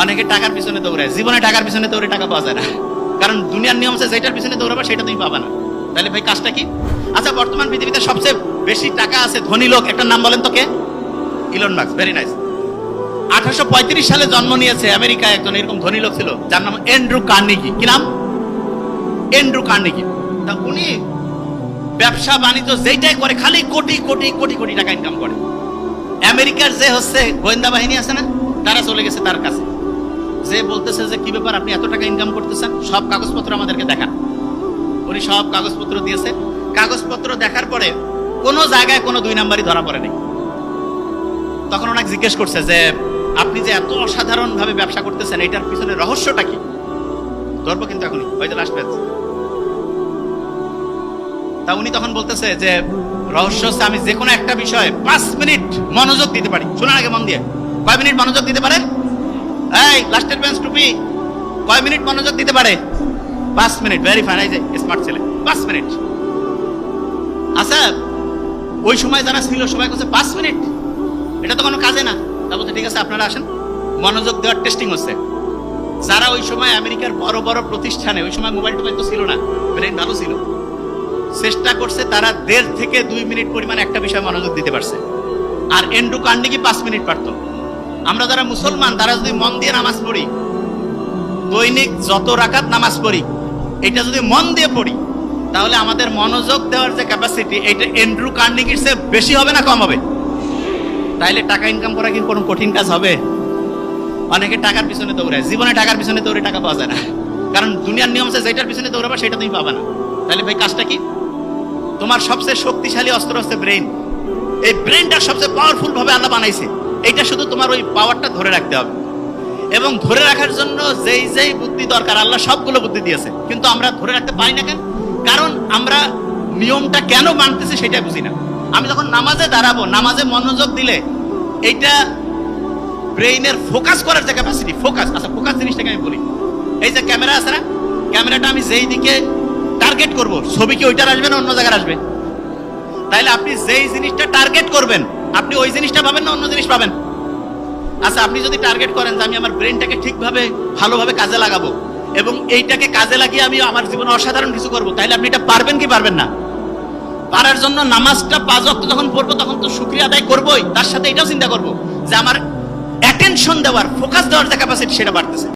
অনেকে টাকার পিছনে দৌড়ায়। জীবনে টাকার পিছনে দৌড়ে টাকা পাওয়া যায় না। কারণ দুনিয়ার নিয়ম আছে, যেটার পিছনে দৌড়াবে, সেটা তুমি পাবা না। তাহলে ভাই, কাজটা কি? আচ্ছা বর্তমান পৃথিবীতে সবচেয়ে বেশি টাকা আছে ধনী লোক একটা নাম বলেন তো কে? ইলন মার্কস ভেরি নাইস আঠারোশো পঁয়ত্রিশ সালে জন্ম নিয়েছে আমেরিকায় একজন এরকম ধনী লোক ছিল, যার নাম এন্ড্রু কার্নিগি কি নাম? এন্ড্রু কার্নিগি তা উনি ব্যবসা, বাণিজ্য যেইটাই করে, খালি কোটি কোটি কোটি কোটি টাকা ইনকাম করে। আমেরিকার যে হচ্ছে গোয়েন্দা বাহিনী আছে না, তারা চলে গেছে তার কাছে। যে বলতেছে যে কি ব্যাপার, আপনি এত টাকা ইনকাম করতেছেন, সব কাগজপত্র আমাদেরকে দেখান। উনি সব কাগজপত্র দিয়েছে। কাগজপত্র দেখার পরে কোনো জায়গায় কোনো দুই নাম্বারই ধরা পড়ে নেই তখন ওনাকে জিজ্ঞেস করছে যে, আপনি যে এত অসাধারণ ভাবে ব্যবসা করতেছেন, এটার পিছনে রহস্যটা কি? ধরবো কিন্তু এখনই। যে লাস্ট পেজ তা উনি তখন বলতেছে যে, রহস্য হচ্ছে আমি যে কোনো একটা বিষয়ে পাঁচ মিনিট মনোযোগ দিতে পারি। শোনার আগে মন দিয়ে। কয় মিনিট মনোযোগ দিতে পারে এই লাস্টের বেঞ্চ টুপি কয় মিনিট মনোযোগ দিতে পারে? পাঁচ মিনিট ভেরি ফাইন এই যে স্মার্ট ছেলে। পাঁচ মিনিট। আচ্ছা ওই সময় যারা ছিল, সবাই কাছে পাঁচ মিনিট? এটা তো কোনো কাজে না। তা বলতে ঠিক আছে, আপনারা আসেন। মনোযোগ দেওয়ার টেস্টিং হচ্ছে। যারা ওই সময় আমেরিকার বড় বড় প্রতিষ্ঠানে, ওই সময় মোবাইল টোবাইল তো ছিল না ব্রেন ভালো ছিল। চেষ্টা করছে তারা দেড় থেকে দুই মিনিট পরিমাণ একটা বিষয়ে মনোযোগ দিতে পারছে। আর এন্ডু কান্ডিকি পাঁচ মিনিট পারত? আমরা যারা মুসলমান, তারা যদি মন দিয়ে নামাজ পড়ি, দৈনিক যত রাকাত নামাজ পড়ি, এটা যদি মন দিয়ে পড়ি, তাহলে আমাদের মনোযোগ দেওয়ার যে ক্যাপাসিটি এটা এন্ড্রু কার্নিকির চেয়ে বেশি হবে না কম হবে? তাইলে টাকা ইনকাম করা কি কোনো কঠিন কাজ হবে? অনেকে টাকার পিছনে দৌড়ায়। জীবনে টাকার পিছনে দৌড়ে টাকা পাওয়া যায় না। কারণ দুনিয়ার নিয়ম আছে, যেটার পিছনে দৌড়াবা, সেটা তুমি পাবা না। তাহলে ভাই, কাজটা কি? তোমার সবচেয়ে শক্তিশালী অস্ত্র হচ্ছে ব্রেন এই ব্রেনটা সবচেয়ে পাওয়ারফুল ভাবে আল্লাহ বানাইছে। এইটা শুধু তোমার ওই পাওয়ারটা ধরে রাখতে হবে। এবং ধরে রাখার জন্য যেই যেই বুদ্ধি দরকার, আল্লাহ সবগুলো বুদ্ধি দিয়েছে। কিন্তু আমরা ধরে রাখতে পারি না কেন? কারণ আমরা নিয়মটা কেন মানতেছি সেটা বুঝি না। আমি যখন নামাজে দাঁড়াবো, নামাজে মনোযোগ দিলে এইটা ব্রেইনের ফোকাস করার যে ক্যাপাসিটি ফোকাস আচ্ছা ফোকাস জিনিসটাকে আমি বলি। এই যে ক্যামেরা আছে না? ক্যামেরাটা আমি যেই দিকে টার্গেট করব, ছবি কি ওইটার আসবে না অন্য জায়গায় আসবে? তাইলে আপনি যেই জিনিসটা টার্গেট করবেন, আপনি ওই জিনিসটা পাবেন না, অন্য জিনিস পাবেন আচ্ছা আপনি যদি টার্গেট করেন যে আমি আমার ব্রেনটাকে ঠিকভাবে, ভালোভাবে কাজে লাগাবো, এবং এইটাকে কাজে লাগিয়ে আমি আমার জীবনে অসাধারণ কিছু করব, তাইলে আপনি এটা পারবেন কি পারবেন না? পারার জন্য নামাজটা পাঁচ অক্ট যখন পড়ব, তখন তো শুক্রিয়া আদায় করবোই, তার সাথে এটাও চিন্তা করব যে আমার অ্যাটেনশন দেওয়ার ফোকাস দেওয়ার যে ক্যাপাসিটি সেটা বাড়তেছে।